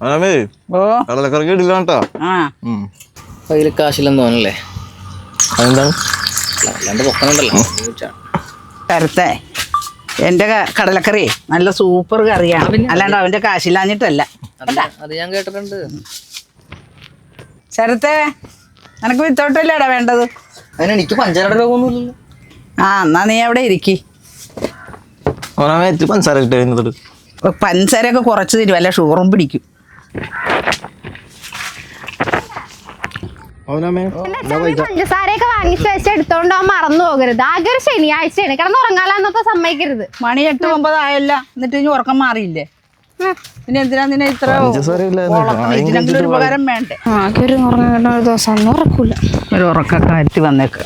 അവനാമേ ഓ. കടലക്കറി ഇടില്ല കേട്ടോ ആ കയ്യിൽ കാശില്ലെന്ന് തോന്നല്ലേ അതെന്താണ്? അല്ലാണ്ട് പൊക്കണുണ്ടല്ലോ. കരുത്തേ എന്റെ കടലക്കറി നല്ല സൂപ്പർ കറിയാണ്. അല്ലാണ്ട് അവന്റെ കാശില്ലാഞ്ഞിട്ടല്ല. അത് ഞാൻ കേട്ടിട്ടുണ്ട്. ശരത്തേ നിനക്ക് വിത്തോട്ടല്ലേടാ വേണ്ടത്? അതിന് എനിക്ക് പഞ്ചാര രോഗമൊന്നുമില്ലല്ലോ ആ എന്നാ നീ അവിടെ ഇരിക്കി. ഇത്തിരി പഞ്ചസാര കിട്ടിയ എന്നിട്ട് പഞ്ചസാരയൊക്കെ കുറച്ച് തരും അല്ല ഷുഗറും പിടിക്കും. പഞ്ചസാരയൊക്കെ വാങ്ങിച്ചു വെച്ച് എടുത്തോണ്ട് പോകാൻ മറന്നു പോകരുത്. ആകെ ഒരു ശനിയാഴ്ചയാണ്. കിടന്ന് ഉറങ്ങാലാന്നൊക്കെ സമ്മതിക്കരുത്. മണി എട്ട് ഒമ്പതായല്ല എന്നിട്ട് ഇനി ഉറക്കം മാറിയില്ലേ? പിന്നെ എന്തിനാ നിന്നെ ഇത്ര പഞ്ചസാര ഇല്ലായിരുന്നു. ഉറക്കം? ആദ്യം ഇതിനെങ്കിലും ഒരു കഴിച്ചിട്ട് ഉപകാരം വേണ്ടേ? ആകെ ഒരു ഉറങ്ങുന്ന ഒരു ദിവസം ഉറക്കൂല. ഒരു ഉറക്കക്കാരത്തി വന്നേക്ക്.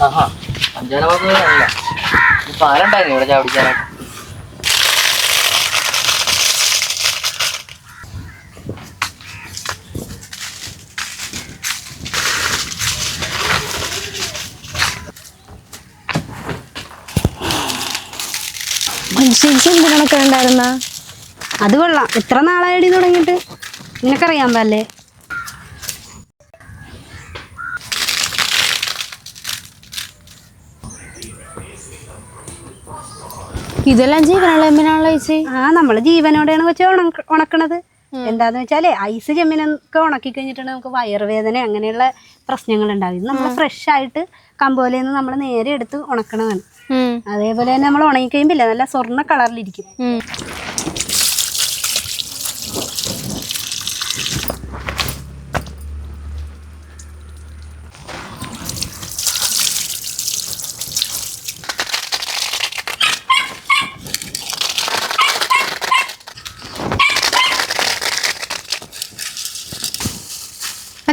എന്തിനൊക്കെ ഉണ്ടായിരുന്ന? അത് കൊള്ളാം. എത്ര നാളായി തുടങ്ങിയിട്ട്? നിനക്കറിയാൻ പാല്ലേ ഇതെല്ലാം ജീവനുള്ള എമ്മിനാണല്ലോ ചേച്ചി. ആ നമ്മൾ ജീവനോടെയാണ് വെച്ച് ഉണക്ക ഉണക്കണത്. എന്താന്ന് വെച്ചാലേ ഐസ് ചെമ്മിനൊക്കെ ഉണക്കി കഴിഞ്ഞിട്ടുണ്ടെങ്കിൽ നമുക്ക് വയറുവേദന അങ്ങനെയുള്ള പ്രശ്നങ്ങൾ ഉണ്ടാവും ഇത് നമ്മൾ ഫ്രഷ് ആയിട്ട് കമ്പോലയിൽ നിന്ന് നമ്മൾ നേരെ എടുത്ത് ഉണക്കണതാണ്. അതേപോലെ തന്നെ നമ്മൾ ഉണങ്ങി കഴിയുമ്പോൾ നല്ല സ്വർണ കളറിലിരിക്കും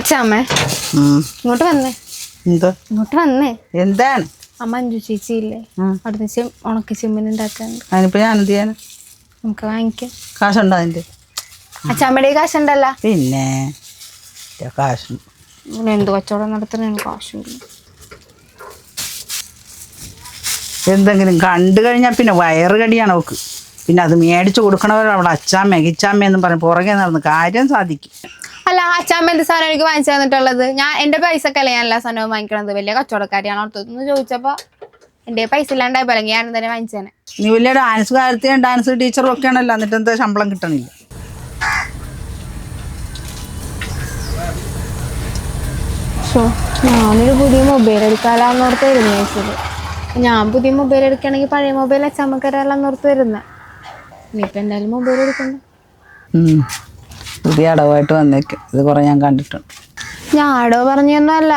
അച്ഛാമ്മേ. ഇങ്ങോട്ട് വന്നേ. എന്താ? ഇങ്ങോട്ട് വന്നേ. എന്താണ്? അമ്മ അഞ്ചു ചേച്ചി ഇല്ലേ? അവിടുന്ന് ചെം ഉണക്ക ചെമ്മീൻ അതിനിപ്പോ ഞാൻ എന്ത് ചെയ്യാൻ നമുക്ക് വാങ്ങിക്കാം. കാശുണ്ടോ അതിന്റെ അച്ഛമ്മയുടെ കാശുണ്ടല്ല. പിന്നെ കാശ്. ഇവിടെ എന്ത് കച്ചവടം നടത്തണ കാശുണ്ട്. എന്തെങ്കിലും കണ്ടു കഴിഞ്ഞാൽ പിന്നെ വയറ് കടിയാണ് അവക്ക്. പിന്നെ അത് മേടിച്ചു കൊടുക്കണവരവിടെ അച്ഛാമ്മ അച്ചാമ്മ കിച്ചാമ്മ എന്നും പറഞ്ഞ് പുറകെ നടന്ന് കാര്യം സാധിക്കും. അല്ല അച്ഛാമ്മ എന്ത് സാധനം എനിക്ക് വാങ്ങിച്ചു തന്നിട്ടുള്ളത്? ഞാൻ എന്റെ പൈസക്കല്ല ഞാൻ എല്ലാ സാധനവും വാങ്ങിക്കണത്? വലിയ കച്ചവടക്കാരിയാണ് അടുത്തൊന്ന് ചോദിച്ചപ്പോ എന്റെ പൈസ ഇല്ലാണ്ടായി പോലെ ഞാൻ തന്നെ വാങ്ങിച്ചേനെ നീ വലിയ ഡാൻസ് കാര്യത്തിനും ഡാൻസ് ടീച്ചറും ഒക്കെ ആണല്ലോ. എന്നിട്ട് എന്താ ശമ്പളം കിട്ടണില്ല? ഞാനൊരു പുതിയ മൊബൈൽ എടുക്കാലാന്ന് ഓർത്ത് വരുന്ന ചോദിച്ചത് ഞാൻ പുതിയ മൊബൈൽ എടുക്കുകയാണെങ്കിൽ പഴയ മൊബൈൽ അച്ഛമ്മക്ക് ഓർത്ത് വരുന്നേ. ഇനിയിപ്പോൾ എന്തായാലും മൊബൈൽ എടുക്കണം പുതിയ അടവായിട്ട് വന്നേക്ക്. ഇത് കുറെ ഞാൻ കണ്ടിട്ടുണ്ട്. ഞാൻ ആടോ പറഞ്ഞൊന്നുമല്ല.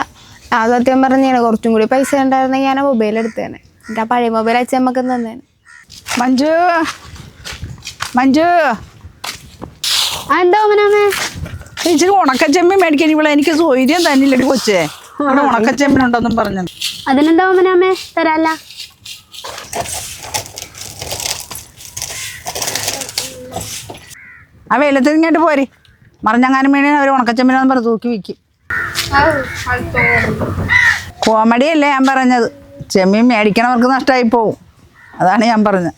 ഞാൻ സത്യം പറഞ്ഞാണ് കുറച്ചും കൂടി പൈസ ഉണ്ടായിരുന്നെങ്കിൽ ഞാൻ മൊബൈൽ എടുത്തേനെ. എന്റെ ആ പഴയ മൊബൈൽ അച്ഛമ്മക്ക് തന്നേനെ. മഞ്ജു. മഞ്ജു. എന്താ ഓമനാമേ ഇച്ചിരി ഉണക്കച്ചെമ്മി മേടിക്കാൻ ഇവിടെ എനിക്ക് സൗകര്യം തന്നില്ലടി കൊച്ചേ. ഇവിടെ ഉണക്കച്ചെമ്മിനുണ്ടെന്നും പറഞ്ഞു. അതിനെന്താ ഓമനാമേ തരാല്ല. ആ വെയിലത്ത് ഇങ്ങോട്ട് പോരെ. മറിഞ്ഞങ്ങാനും വേണേ അവർ ഉണക്കച്ചെമ്മിനാന്ന് പറഞ്ഞ് തൂക്കി വിൽക്കും കോമഡി അല്ലേ ഞാൻ പറഞ്ഞത്. ചെമ്മീൻ മേടിക്കണവർക്ക് നഷ്ടമായി പോവും. അതാണ് ഞാൻ പറഞ്ഞത്.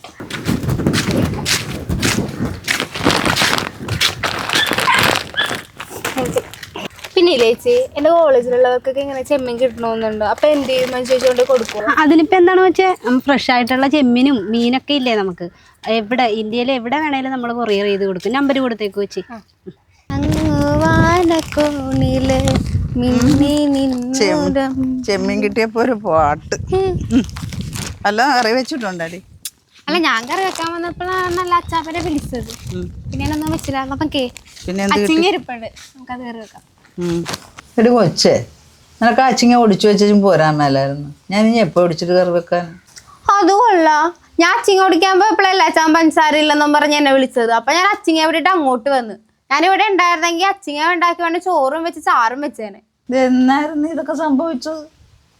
പിന്നെ ഇല്ലേ ചേച്ചി? എന്റെ കോളേജിലുള്ളവർക്കൊക്കെ ഇങ്ങനെ ചെമ്മീൻ കിട്ടണമെന്നുണ്ട് അപ്പൊ എന്ത് ചെയ്യും? കൊടുക്കും അതിനിപ്പോ എന്താണെന്ന് വെച്ചാൽ ഫ്രഷ് ആയിട്ടുള്ള ചെമ്മീനും മീനൊക്കെ ഇല്ലേ നമുക്ക്? എവിടെ ഇന്ത്യയിൽ എവിടെ വേണേലും നമ്മൾ കൊറിയർ ചെയ്ത് കൊടുക്കും. നമ്പർ കൊടുത്തേക്ക് വെച്ച് ചെമ്മീൻ കിട്ടിയപ്പോ ഒരു പാട്ട്. അല്ല കറി വെച്ചിട്ടുണ്ടടി. അല്ല ഞാൻ കറി വെക്കാൻ വന്നപ്പോഴാണ് നല്ല അച്ചാപ്പനെ വിളിച്ചത്. പിന്നെ ഞാനൊന്നും വെച്ചില്ലായിരുന്നു അപ്പം കേ പിന്നെ നമുക്കത് കറി വെക്കാം. എടി കൊച്ചേ നിനക്ക് അച്ചിങ്ങ ഒടിച്ചു വെച്ചും പോരാൻ മേലായിരുന്നു. ഞാൻ ഇനി എപ്പോ ഒടിച്ചിട്ട് കറി വെക്കാൻ? അതുകൊള്ള ഞാൻ അച്ചിങ്ങ ഓടിക്കാൻ പോയപ്പോഴല്ല അച്ഛൻ പഞ്ചസാര ഇല്ലെന്നും പറഞ്ഞ് എന്നെ വിളിച്ചത്. അപ്പൊ ഞാൻ അച്ചിങ്ങ വിട്ടിട്ട് അങ്ങോട്ട് വന്ന്. ഞാൻ ഇവിടെ ഉണ്ടായിരുന്നെങ്കിൽ അച്ചിങ്ങ ഉണ്ടാക്കി വേണ്ട ചോറും വെച്ച് ചാറും വെച്ചേനെ. എന്നായിരുന്നു ഇതൊക്കെ സംഭവിച്ചത്?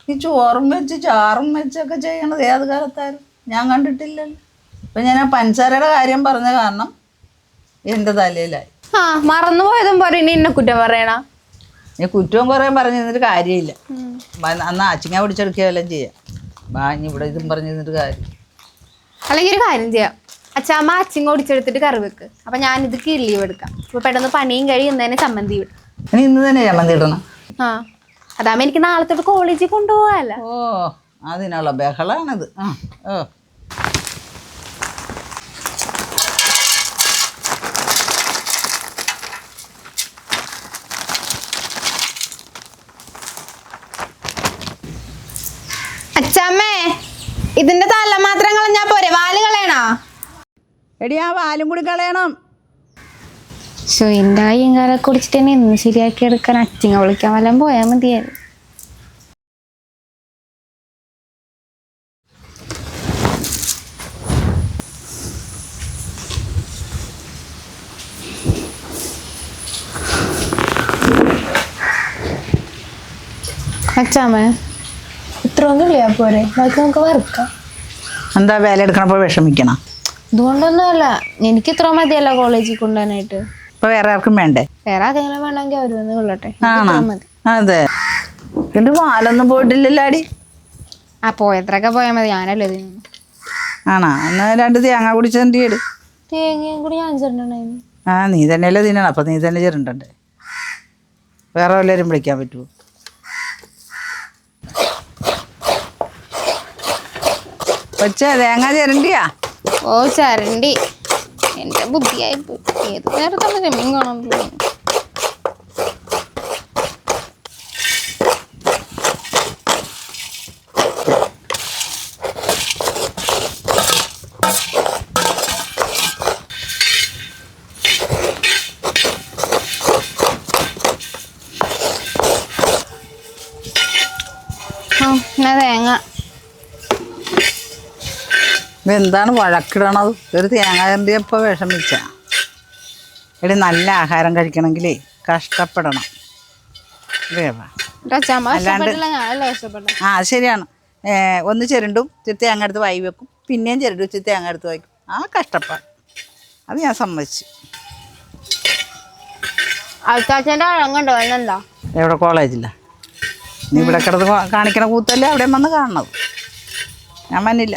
ഈ ചോറും വെച്ച് ചാറും വെച്ചൊക്കെ ചെയ്യണത് ഏത് കാലത്തായിരുന്നു? ഞാൻ കണ്ടിട്ടില്ലല്ലോ. അപ്പൊ ഞാൻ ആ പഞ്ചസാരയുടെ കാര്യം പറഞ്ഞ കാരണം എന്റെ തലയിലായി. ആ മറന്നു പോയതും പോലെ ഇനി എന്നെ കുറ്റം പറയണ? നീ കുറ്റവും കുറേ പറഞ്ഞു തന്നിട്ട് കാര്യമില്ല അന്ന് അച്ചിങ്ങ പിടിച്ചെടുക്കുകയെല്ലാം ചെയ്യാം. ഇവിടെ ഇതും പറഞ്ഞിട്ട് കാര്യം അല്ലെങ്കിൽ ഒരു കാര്യം ചെയ്യാം. അച്ഛാമ്മ അച്ചിങ് ഓടിച്ചെടുത്തിട്ട് കറി വെക്ക്. അപ്പൊ ഞാൻ ഇത് കിള്ളീവ് എടുക്കാം. അപ്പൊ പെട്ടെന്ന് പണിയും കഴിയുന്നതിനെ ചമ്മന്തി വിടും ഇന്ന് തന്നെ ചമ്മന്തി ഇടണം. ആ. അതാകുമ്പോ എനിക്ക് നാളെ തൊട്ട് കോളേജിൽ കൊണ്ടുപോകാല്ല. ഓ അതിനുള്ള ബഹളാണിത്. ആ ഓ. അച്ഛാമ്മേ ഇതിന്റെ തല മാത്രം കളഞ്ഞാ എടി ആ വാലും കൂടി കളയണം. എന്റെ കയ്യും കാലൊക്കെ കുടിച്ചിട്ട് തന്നെ ഇന്ന് ശരിയാക്കി എടുക്കാൻ അച്ചിങ്ങ വിളിക്കാൻ വല്ലതും പോയാൽ മതിയായിരുന്നു. അച്ഛാമ്മേ ഇത്രയും കിളിയാ പോരെ ബാക്കി നമുക്ക് വറുക്കാം. എന്താ വേല എടുക്കണപ്പോൾ വിഷമിക്കണം? ഇതുകൊണ്ടൊന്നുമല്ല. എനിക്ക് ഇത്ര മതിയല്ല കോളേജിൽ കൊണ്ടുപോകാനായിട്ട്. ഇപ്പൊ വേറെ ആർക്കും വേണ്ടേ? വേറെ ആരെങ്കിലും വേണമെങ്കിൽ അവർ വന്ന് കൊള്ളട്ടെ. എനിക്ക് ആണോ? ഇത്രയും മതി. അതെ. എന്റെ പാലൊന്നും പോയിട്ടില്ലല്ലോ അടി ആ പോയത്രയൊക്കെ പോയാൽ മതി. ഞാനല്ലേ ആണോ? എന്നാ രണ്ട് തേങ്ങ കുടിച്ചെന്റെ ഇട് തേങ്ങയും കൂടി ഞാൻ ചെറുണ്ടായിരുന്നു ആ നീ തന്നെയല്ലേ തിന്നണം. അപ്പം നീ തന്നെ ചെറുണ്ടേ വേറെ വല്ലവരും വിളിക്കാൻ പറ്റുമോ കൊച്ചേ തേങ്ങ ചിരണ്ടിയാ? ഓ ചരണ്ടി. എന്റെ ബുദ്ധിയായി പോയി ഏത് നേരത്താണ് ചെമ്മീൻ കാണാൻ പോയി ആ എന്നാ തേങ്ങ. ഇതെന്താണ് വഴക്കിടണത്? ഒരു തേങ്ങ ചിരണ്ടിയപ്പോൾ വിഷമിച്ച. എടി നല്ല ആഹാരം കഴിക്കണമെങ്കിലേ കഷ്ടപ്പെടണം. അല്ലാണ്ട്- ആ ശരിയാണ്. ഒന്ന് ചിരണ്ടും ഇച്ചിരി തേങ്ങ എടുത്ത് വായി വെക്കും. പിന്നെയും ചിരണ്ടും ഇച്ചിരി തേങ്ങ എടുത്ത് വായിക്കും ആ കഷ്ടപ്പാട്. അത് ഞാൻ സമ്മതിച്ചു. എവിടെ? കോളേജില്ല നീ ഇവിടെ കിടന്ന് കാണിക്കണ കൂത്തല്ലേ അവിടെ വന്ന് കാണണത്? ഞാൻ മന്നില്ല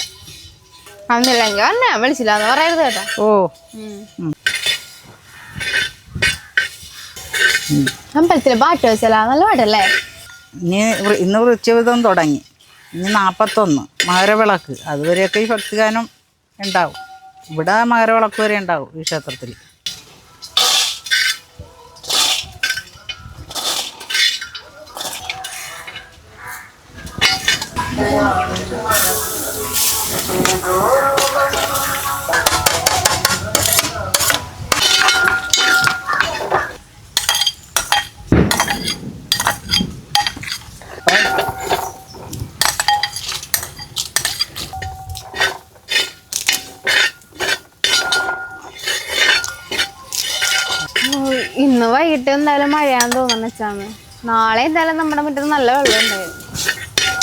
അന്നില്ലെങ്കിൽ അന്നെ വിളിച്ചില്ല എന്ന് പറയരുത് കേട്ടോ. ഓ. അമ്പലത്തിലെ പാട്ട് വെച്ചാലാ നല്ല പാട്ടല്ലേ? ഇനി ഇന്ന് വൃശ്ചിവിധം തുടങ്ങി. ഇനി നാൽപ്പത്തൊന്ന് മകരവിളക്ക്. അതുവരെയൊക്കെ ഈ ഭക്തിഗാനം ഉണ്ടാവും. ഇവിടെ മകരവിളക്ക് വരെ ഉണ്ടാവും ഈ ക്ഷേത്രത്തിൽ. ഇന്ന് വൈകിട്ട് എന്തായാലും മഴയാന്ന് തോന്നുന്നു വെച്ചാന്ന് നാളെ എന്തായാലും നമ്മുടെ മുറ്റത്ത് നല്ല വെള്ളം ഉണ്ടായിരുന്നു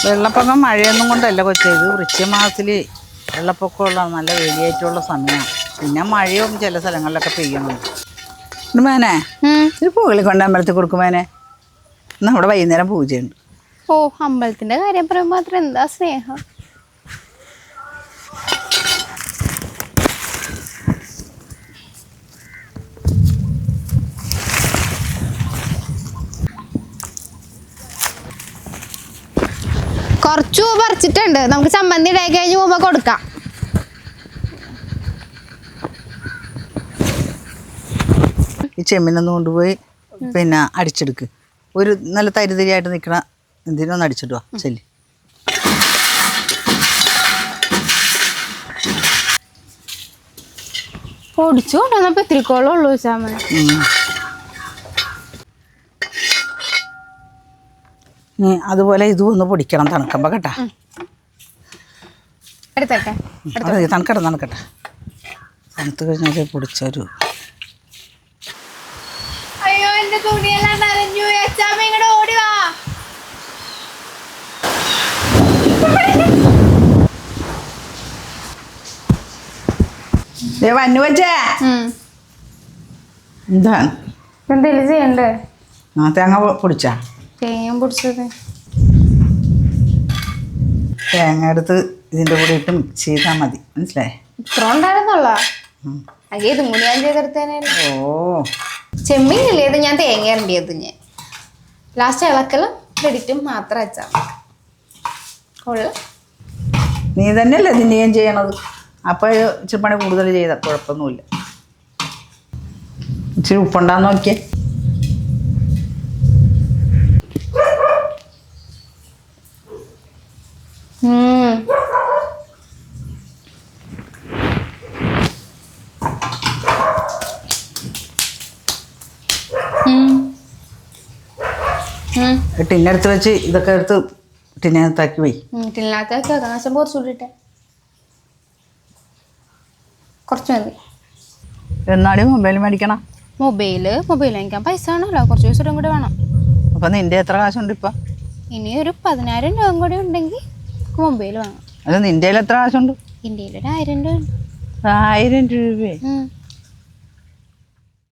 വെള്ളപ്പൊക്കം മഴയൊന്നും കൊണ്ടല്ല കൊച്ചേ. ഇത് വൃശ്ചിമാസത്തിൽ വെള്ളപ്പൊക്കമുള്ള നല്ല വേലിയേറ്റമുള്ള സമയമാണ്. പിന്നെ മഴയും ചില സ്ഥലങ്ങളിലൊക്കെ പെയ്യുന്നുണ്ട്. മേനെ ഒരു പൂകളി കൊണ്ട് അമ്പലത്തിൽ കൊടുക്കുമേനെ നമ്മുടെ വൈകുന്നേരം പൂജയുണ്ട്. ഓ അമ്പലത്തിന്റെ കാര്യം പറയുമ്പോൾ മാത്രം എന്താ സ്നേഹം? കുറച്ചു പറിച്ചിട്ടുണ്ട്. നമുക്ക് ചമ്മന്തി ഇടായി കഴിഞ്ഞ് പോകുമ്പോ കൊടുക്കാം. ഈ ചെമ്മീനൊന്ന് കൊണ്ടുപോയി പിന്നെ അടിച്ചെടുക്ക്. ഒരു നല്ല തരിതരിയായിട്ട് നിൽക്കണ എന്തിനൊന്ന് ഒന്ന് വാ. ശരി പൊടിച്ചു കൊണ്ടുവന്നപ്പോ ഇത്തിരിക്കോളം ഉള്ളൂ ചാമ അതുപോലെ ഇതും ഒന്ന് പൊടിക്കണം തണുക്കുമ്പോൾ കേട്ടാ. അതെ തണുക്കട്ടെ തണുക്കട്ടെ. തണുത്ത് കഴിഞ്ഞാൽ പൊടിച്ചൊരു അയ്യോ എന്റെ തുണിയെല്ലാം നനഞ്ഞു. അച്ചാമ്മ ഇങ്ങോട്ട് ഓടി വാ. വന്നു വെച്ചേ. എന്താണ്? എന്തെങ്കിലും ചെയ്യണ്ടേ? ആ തേങ്ങ പൊടിച്ചാ? തേങ്ങയും പൊടിച്ചത്. തേങ്ങ എടുത്ത് ഇതിന്റെ കൂടെ ഇട്ടും മിക്സ് ചെയ്താൽ മതി. മനസ്സിലായി? ഇത്ര ഉണ്ടായിരുന്നുള്ള അയ്യേ ഇതും കൂടി ഞാൻ ചെയ്തെടുത്തേനെ ഓ. ചെമ്മീനല്ലേ ഇത് ഞാൻ തേങ്ങ ഇറണ്ടിയത് ഞാൻ. ലാസ്റ്റ് ഇളക്കലും ക്രെഡിറ്റും മാത്രം വെച്ചാൽ കൊള്ളു. നീ തന്നെയല്ലേ നിന്നെയും ചെയ്യണത്? അപ്പോൾ ഇച്ചിരി പണി കൂടുതൽ ചെയ്ത കുഴപ്പമൊന്നുമില്ല. ഇച്ചിരി ഉപ്പുണ്ടാന്ന് നോക്കിയേ. ടിന്നെടുത്ത് വെച്ച് ഇതൊക്കെ എടുത്ത് ടിന്നകത്താക്കി പോയി. ടില്ലാത്തൊക്കെ കാശം കുറച്ച് കൂട്ടിട്ടെ കുറച്ച് മതി. എന്നാലും മൊബൈൽ മേടിക്കണം. മൊബൈൽ മൊബൈൽ വാങ്ങിക്കാൻ പൈസ വേണമല്ലോ. കുറച്ച് ദിവസം കൂടി വേണം. അപ്പം നിന്റെ എത്ര കാശുണ്ട് ഇപ്പം? ഇനി ഒരു പതിനായിരം രൂപ കൂടി ഉണ്ടെങ്കിൽ മൊബൈൽ വാങ്ങാം. അത് നിന്റെ എത്ര കാശുണ്ട്? ഇന്ത്യയിൽ ഒരു ആയിരം രൂപ ആയിരം രൂപയെ ഉം.